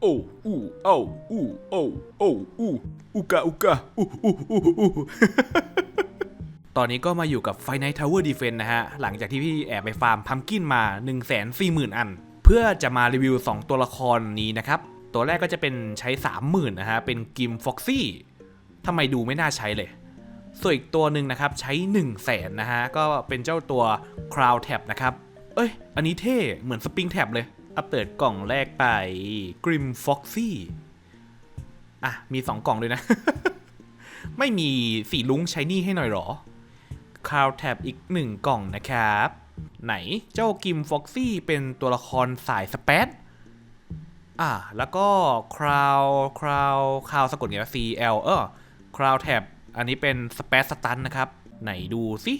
โอ้อู้เอ้าอู้โอ้โอ้อู้อุกะอุกะอู้อู้อู้อู้ตอนนี้ก็มาอยู่กับ f i n a l Tower Defense นะฮะ หลังจากที่พี่แอบไปฟาร์มพัมกินมา 1 4 0 0 0 0 อัน เพื่อจะมารีวิว 2 ตัวละครนี้นะครับ ตัวแรกก็จะเป็นใช้ 30,000 นะฮะ เป็นกิมฟ็อกซี่ทำไมดูไม่น่าใช้เลย ส่วนอีกตัวหนึ่งนะครับ ใช้ 1 0 0 0 0แสนนะฮะ ก็เป็นเจ้าตัว Crown Tab นะครับ เอ้ย อันนี้เท่ เหมือนสปริงแท็บเลย อัปเปิดกล่องแรกไป Grim Foxy อะ มี2กล่องเลยนะ ไม่มีสีลุ้งใช้นี่ให้หน่อยหรอคาวแท็บอีกหนึ่งกล่องนะครับ ไหนเจ้ากิมฟ็อกซี่เป็นตัวละครสายสเปซอ่าแล้วก็คราวคราวคราวสะกดไงวะ C L เออคราวแท็บอันนี้เป็นสเปซสตันนะครับ ไหนดูสิ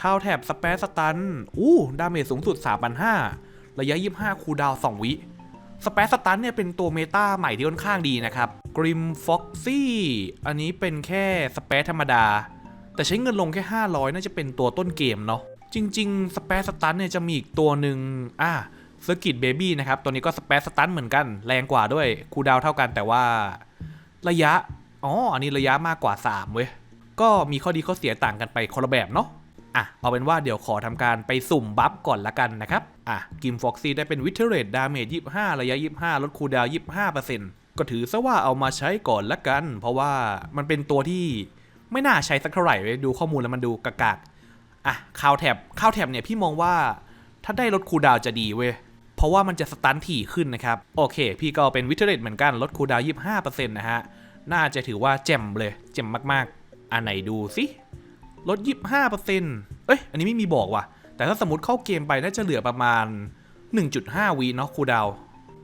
คราวแท็บสเปซสตันอู้ดาเมจสูงสุด 3,500 ระยะ 25 คูดาว 2 วิสเปซสตันเนี่ยเป็นตัวเมตาใหม่ที่ค่อนข้างดีนะครับกริมฟ็อกซี่อันนี้เป็นแค่สเปซธรรมดา แต่ใช้เงินลงแค่ 500 น่าจะเป็นตัวต้นเกมเนาะจริง ๆ สเปซสตันเนี่ยจะมีอีกตัวหนึ่งอ่าเซอร์กิตเบบี้นะครับตัวนี้ก็สเปซสตันเหมือนกันแรงกว่าด้วยคูดาวเท่ากันแต่ว่าระยะอ๋ออันนี้ระยะมากกว่า 3 เว้ยก็มีข้อดีข้อเสียต่างกันไปคนละแบบเนาะ อะเอาเป็นว่าเดี๋ยวขอทำการไปสุ่มบัฟก่อนละกันนะครับ อะ กิมฟ็อกซี่ได้เป็นวิเทเรตดาเมจ25 ระยะ 25 ลดคูดาวน์25%ก็ถือซะว่าเอามาใช้ก่อนละกัน เพราะว่ามันเป็นตัวที่ไม่น่าใช้สักเท่าไหร่เว้ยดูข้อมูลแล้วมันดูกากๆอะคาวแท็บคาวแท็บเนี่ยพี่มองว่าถ้าได้ลดคูดาวจะดีเว้ยเพราะว่ามันจะสตันถี่ขึ้นนะครับ โอเค พี่ก็เป็นวิเทเรตเหมือนกันลดคูดาวน์25%นะฮะน่าจะถือว่าแจ่มเลยแจ่มมากๆ อันไหนดูสิ ลด 25%เอ้ย อันนี้ไม่มีบอกว่ะ แต่ถ้าสมมติเข้าเกมไปน่าจะเหลือประมาณ 1.5วีเนาะครูดาว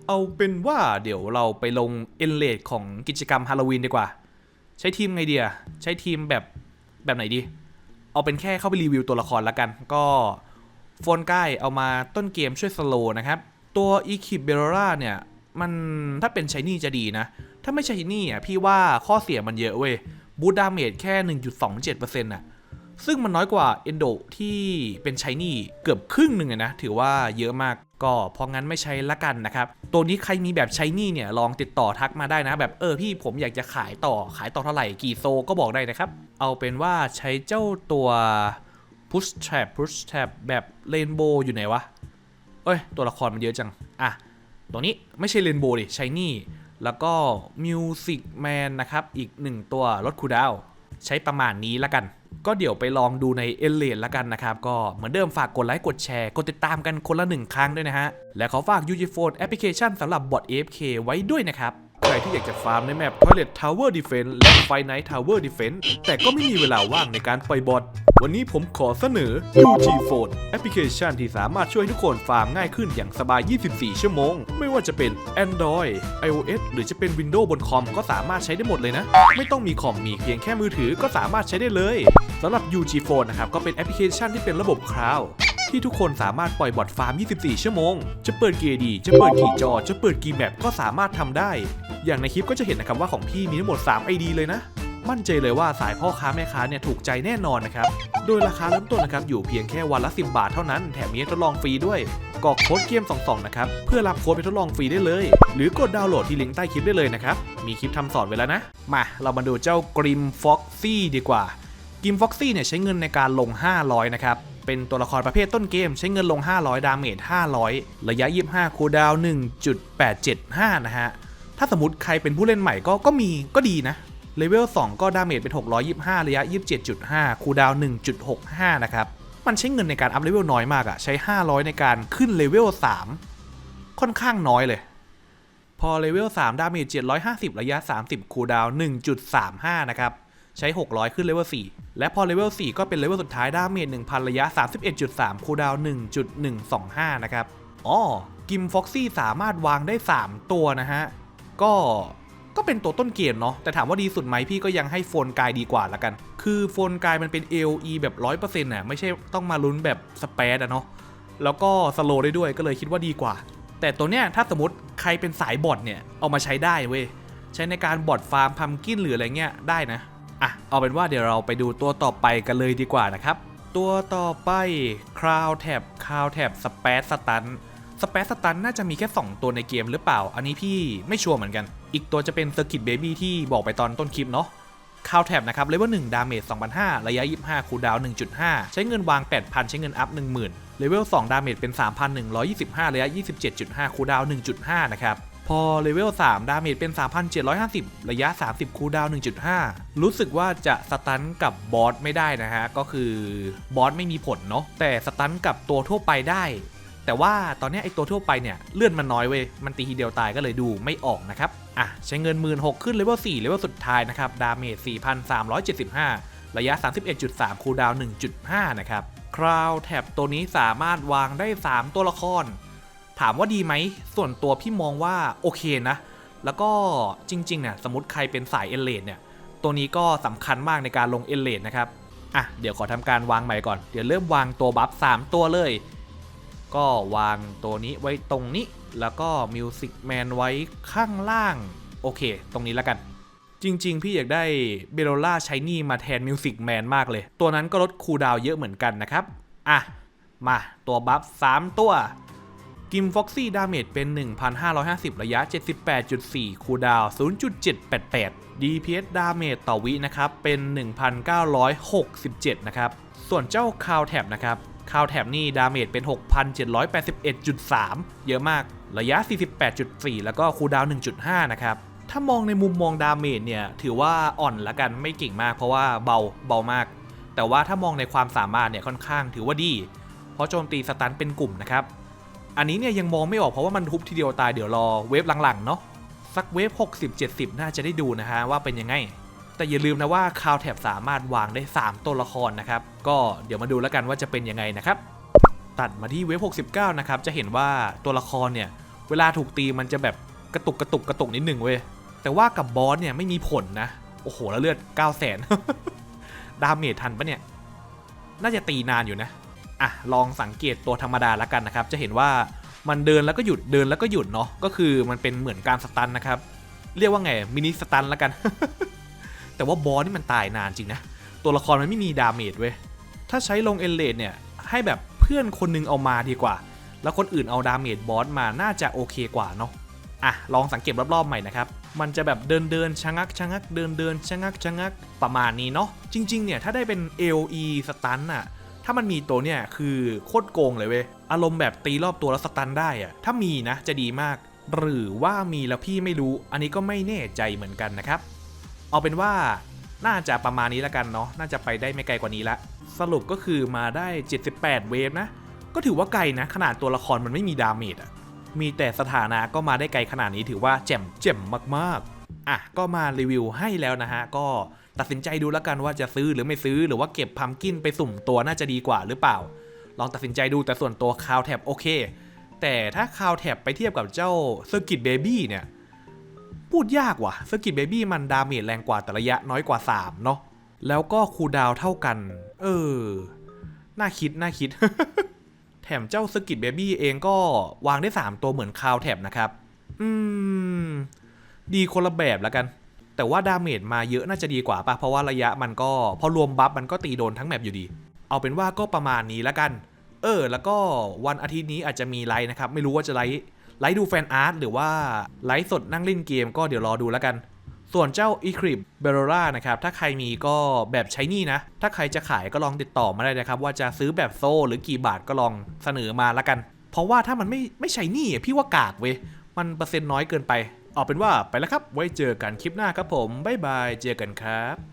เอาเป็นว่าเดี๋ยวเราไปลงเอ็นเลดของกิจกรรมฮาโลวีนดีกว่า ใช้ทีมไงเดียใช้ทีมแบบแบบไหนดี เอาเป็นแค่เข้าไปรีวิวตัวละครละกัน ก็โฟนใกล้เอามาต้นเกมช่วยสโลว์นะครับ ตัวอีคิบเบโรราเนี่ย มันถ้าเป็นชายนี่จะดีนะ ถ้าไม่ใช่นี่อะพี่ว่าข้อเสียมันเยอะเว้ยบูดาเมจแค่ 1.27%น่ะ ซึ่งมันน้อยกว่าเอนโดที่เป็นชายนี่เกือบครึ่งหนึ่งนะ ถือว่าเยอะมากก็เพราะงั้นไม่ใช้ละกันนะครับ ตัวนี้ใครมีแบบชายนี่เนี่ยลองติดต่อทักมาได้นะ แบบเออพี่ผมอยากจะขายต่อขายต่อเท่าไหร่กี่โซก็บอกได้นะครับ เอาเป็นว่าใช้เจ้าตัว push trap push trap แบบเรนโบว์อยู่ไหนวะ เอ้ย ตัวละครมันเยอะจัง อะตัวนี้ไม่ใช่เรนโบว์ดิชายนี่แล้วก็มิวสิกแมนนะครับ อีกหนึ่งตัวลดคูดาว ใช้ประมาณนี้ละกัน ก็เดี๋ยวไปลองดูในเอเลนละกันนะครับ ก็เหมือนเดิมฝากกดไลค์กดแชร์ กดติดตามกันคนละหนึ่งครั้งด้วยนะฮะ และขอฝาก u g p h o n e แอปพลิเคชันสำหรับบอท AFK ไว้ด้วยนะครับใครที่อยากจะฟาร์มในแมป Toilet Tower Defense และ Fight Night Tower Defense แต่ก็ไม่มีเวลาว่างในการปล่อยบอท วันนี้ผมขอเสนอ UG Phone แอปพลิเคชันที่สามารถช่วยให้ทุกคนฟาร์มง่ายขึ้นอย่างสบาย 24 ชั่วโมง ไม่ว่าจะเป็น Android iOS หรือจะเป็น Windows บนคอมก็สามารถใช้ได้หมดเลยนะ ไม่ต้องมีคอมมีเพียงแค่มือถือก็สามารถใช้ได้เลย สำหรับ UG Phone นะครับก็เป็นแอปพลิเคชันที่เป็นระบบคลาวที่ทุกคนสามารถปล่อยบอทฟาร์ม 24 ชั่วโมง จะเปิดกียร์ดี จะเปิดขี่จอ จะเปิดกีแมปก็สามารถทำได้ อย่างในคลิปก็จะเห็นนะครับว่าของพี่มีทั้งหมด 3 ID เลยนะ มั่นใจเลยว่าสายพ่อค้าแม่ค้าเนี่ยถูกใจแน่นอนนะครับ โดยราคาเริ่มต้นนะครับอยู่เพียงแค่วันละ 10 บาทเท่านั้น แถมมีทดลองฟรีด้วยกรอกโค้ดเกม22 นะครับ เพื่อรับโค้ดไปทดลองฟรีได้เลย หรือกดดาวน์โหลดที่ลิงก์ใต้คลิปได้เลยนะครับ มีคลิปทำสอนไว้แล้วนะ มาเรามาดูเจ้ากริมฟ็อกซี่ดีกว่า กิมฟ็อกซี่เนี่ยใช้เงินในการลง 500 นะครับ เป็นตัวละครประเภทต้นเกมใช้เงินลง 500 ดาเมจ 500 ระยะ 25 คูดาว 1.875 นะฮะ ถ้าสมมติใครเป็นผู้เล่นใหม่ก็ก็มีก็ดีนะ เลเวล 2 ก็ดาเมจเป็น 625 ระยะ 27.5 คูดาว 1.65 นะครับ มันใช้เงินในการอัพเลเวลน้อยมากอะใช้ 500 ในการขึ้นเลเวล 3 ค่อนข้างน้อยเลย พอเลเวล 3 ดาเมจ 750 ระยะ 30 คูดาว 1.35 นะครับ ใช้ 600 ขึ้นเลเวล4และพอเลเวล4ก็เป็นเลเวลสุดท้ายดาเมจ1,000 ระยะ 31.3 คูดาวน์1.125 นะครับ อ๋อ กิมฟ็อกซี่สามารถวางได้ 3 ตัวนะฮะ ก็ก็เป็นตัวต้นเกมเนาะแต่ถามว่าดีสุดไหมพี่ก็ยังให้โฟนกายดีกว่าละกัน คือโฟนกายมันเป็น AOE แบบ 100%น่ะไม่ใช่ต้องมาลุ้นแบบสเปซอะเนาะแล้วก็สโลได้ด้วยก็เลยคิดว่าดีกว่า แต่ตัวเนี้ยถ้าสมมติใครเป็นสายบอทเนี่ยเอามาใช้ได้เว้ยใช้ในการบอทฟาร์มพัมกินหรืออะไรเงี้ยได้นะ อะเอาเป็นว่าเดี๋ยวเราไปดูตัวต่อไปกันเลยดีกว่านะครับ ตัวต่อไป Crown Tab Crown Tab Space Stun สเปซสตันน่าจะมีแค่ 2 ตัวในเกมหรือเปล่า อันนี้พี่ไม่ชัวร์เหมือนกัน อีกตัวจะเป็น Circuit Baby ที่บอกไปตอนต้นคลิปเนาะคาวแท็บนะครับเลเวล1ดาเมจ2,500ระยะ 25 คูลดาวน์1.5 ใช้เงินวาง 8,000 ใช้เงินอัพ 10,000เลเวล2ดาเมจเป็น 3,125 ระยะ 27.5 คูลดาวน์1.5 นะครับ พอเลเวล 3 ดาเมจเป็น 3,750 ระยะ 30 คูลดาวน์1.5 รู้สึกว่าจะสตันกับบอสไม่ได้นะฮะ ก็คือบอสไม่มีผลเนาะแต่สตันกับตัวทั่วไปได้ แต่ว่าตอนนี้ไอตัวทั่วไปเนี่ย เลื่อนมันน้อยเว้ย มันตีทีเดียวตายก็เลยดูไม่ออกนะครับ อะ ใช้เงิน 1 6 0 0ขึ้นเลเวล 4 เลเวลสุดท้ายนะครับ ดาเมจ 4,375 ระยะ 31.3 คูลดาวน์1.5 นะครับคราวแท็บตัวนี้สามารถวางได้ 3 ตัวละคร ถามว่าดีไหม ส่วนตัวพี่มองว่าโอเคนะ แล้วก็จริงๆเนี่ยสมมติใครเป็นสายเอเลดเนี่ย ตัวนี้ก็สำคัญมากในการลงเอเลดนะครับ อะ เดี๋ยวขอทำการวางใหม่ก่อน เดี๋ยวเริ่มวางตัวบัฟ3ตัวเลย ก็วางตัวนี้ไว้ตรงนี้ แล้วก็มิวสิกแมนไว้ข้างล่าง โอเค ตรงนี้แล้วกัน จริง ๆ พี่อยากได้เบโลล่าใช้นี่มาแทนมิวสิกแมนมากเลย ตัวนั้นก็ลดคูลดาวเยอะเหมือนกันนะครับ อะ มาตัวบัฟ3ตัว กิมฟ็อกซี่ดาเมจเป็น 1,550 ระยะ 78.4 คูดาวน์0.788 DPS ดาเมจต่อวินะครับ เป็น 1,967 นะครับ ส่วนเจ้าคาวแท็บนะครับคาวแท็บนี่ดาเมจเป็น 6,781.3 เยอะมาก ระยะ 48.4 แล้วก็คูดาวน์1.5 นะครับ ถ้ามองในมุมมองดาเมจเนี่ย ถือว่าอ่อนละกันไม่เก่งมากเพราะว่าเบาเบามาก แต่ว่าถ้ามองในความสามารถเนี่ยค่อนข้างถือว่าดี เพราะโจมตีสตันเป็นกลุ่มนะครับ อันนี้เนี่ยยังมองไม่ออกเพราะว่ามันทุบทีเดียวตายเดี๋ยวรอเวฟหลังๆเนาะสักเวฟ60-70 น่าจะได้ดูนะฮะว่าเป็นยังไง แต่อย่าลืมนะว่าคาวแท็บสามารถวางได้ 3 ตัวละครนะครับ ก็เดี๋ยวมาดูแล้วกันว่าจะเป็นยังไงนะครับ ตัดมาที่เวฟ69 นะครับ จะเห็นว่าตัวละครเนี่ย เวลาถูกตีมันจะแบบกระตุกกระตุกกระตุกนิดหนึ่งเว้ย แต่ว่ากับบอสเนี่ยไม่มีผลนะ โอ้โหแล้วเลือด 9 0 0 0 0 0 ดาเมจทันปะเนี่ย น่าจะตีนานอยู่นะ อะลองสังเกตตัวธรรมดาแล้วกันนะครับ จะเห็นว่ามันเดินแล้วก็หยุดเดินแล้วก็หยุดเนาะก็คือมันเป็นเหมือนการสตันนะครับ เรียกว่าไงมินิสตันแล้วกัน แต่ว่าบอสนี่มันตายนานจริงนะตัวละครมันไม่มีดาเมจเว้ยถ้าใช้ลงเอลเลดเนี่ยให้แบบเพื่อนคนหนึงเอามาดีกว่า แล้วคนอื่นเอาดาเมจบอสมาน่าจะโอเคกว่าเนาะอะลองสังเกตรอบๆใหม่นะครับมันจะแบบเดินเดินชะงักชะงักเดินเดินชะงักชะงักประมาณนี้เนาะจริงๆเนี่ยถ้าได้เป็น AOE สตันอะ ถ้ามันมีตัวเนี่ยคือโคตรโกงเลยเว้ย อารมณ์แบบตีรอบตัวแล้วสตันได้อะถ้ามีนะจะดีมาก หรือว่ามีแล้วพี่ไม่รู้ อันนี้ก็ไม่แน่ใจเหมือนกันนะครับ เอาเป็นว่าน่าจะประมาณนี้แล้วกันเนาะ น่าจะไปได้ไม่ไกลกว่านี้ละ สรุปก็คือมาได้ 78 เวฟนะ ก็ถือว่าไกลนะ ขนาดตัวละครมันไม่มีดาเมจอะมีแต่สถานะก็มาได้ไกลขนาดนี้ถือว่าแจ่มแจ่มมากๆ อะ ก็มารีวิวให้แล้วนะฮะ ก็ ตัดสินใจดูแล้วกันว่าจะซื้อหรือไม่ซื้อหรือว่าเก็บพัมกินไปสุ่มตัวน่าจะดีกว่าหรือเปล่า ลองตัดสินใจดูแต่ส่วนตัวคาวแท็บโอเค แต่ถ้าคาวแท็บไปเทียบกับเจ้าเซอร์กิตเบบี้เนี่ยพูดยากว่ะเซอร์กิตเบบี้มันดาเมจแรงกว่าแต่ระยะน้อยกว่า 3 เนาะแล้วก็คูดาวเท่ากัน เออ น่าคิด น่าคิด แถมเจ้าสกิ t เบบี้เองก็วางได้ 3 ตัวเหมือนคาวแท็บนะครับ อืม ดีคนละแบบแล้วกัน แต่ว่าดาเมจมาเยอะน่าจะดีกว่าปะเพราะว่าระยะมันก็พอรวมบัฟมันก็ตีโดนทั้งแมปอยู่ดี เอาเป็นว่าก็ประมาณนี้แล้วกัน เออ แล้วก็วันอาทิตย์นี้อาจจะมีไลฟ์นะครับ ไม่รู้ว่าจะไลฟ์ไลฟ์ดูแฟนอาร์ตหรือว่าไลฟ์สดนั่งเล่นเกมก็เดี๋ยวรอดูแล้วกัน ส่วนเจ้า e c r i p b e r o r a นะครับ ถ้าใครมีก็แบบใช้นี่นะ ถ้าใครจะขายก็ลองติดต่อมาได้นะครับ ว่าจะซื้อแบบโซ่หรือกี่บาทก็ลองเสนอมาแล้วกัน เพราะว่าถ้ามันไม่ไม่ใช้นี่พี่ว่ากากเว้ยมันเปอร์เซ็นต์น้อยเกินไป เอาเป็นว่าไปแล้วครับ ไว้เจอกันคลิปหน้าครับผม บ๊ายบาย เจอกันครับ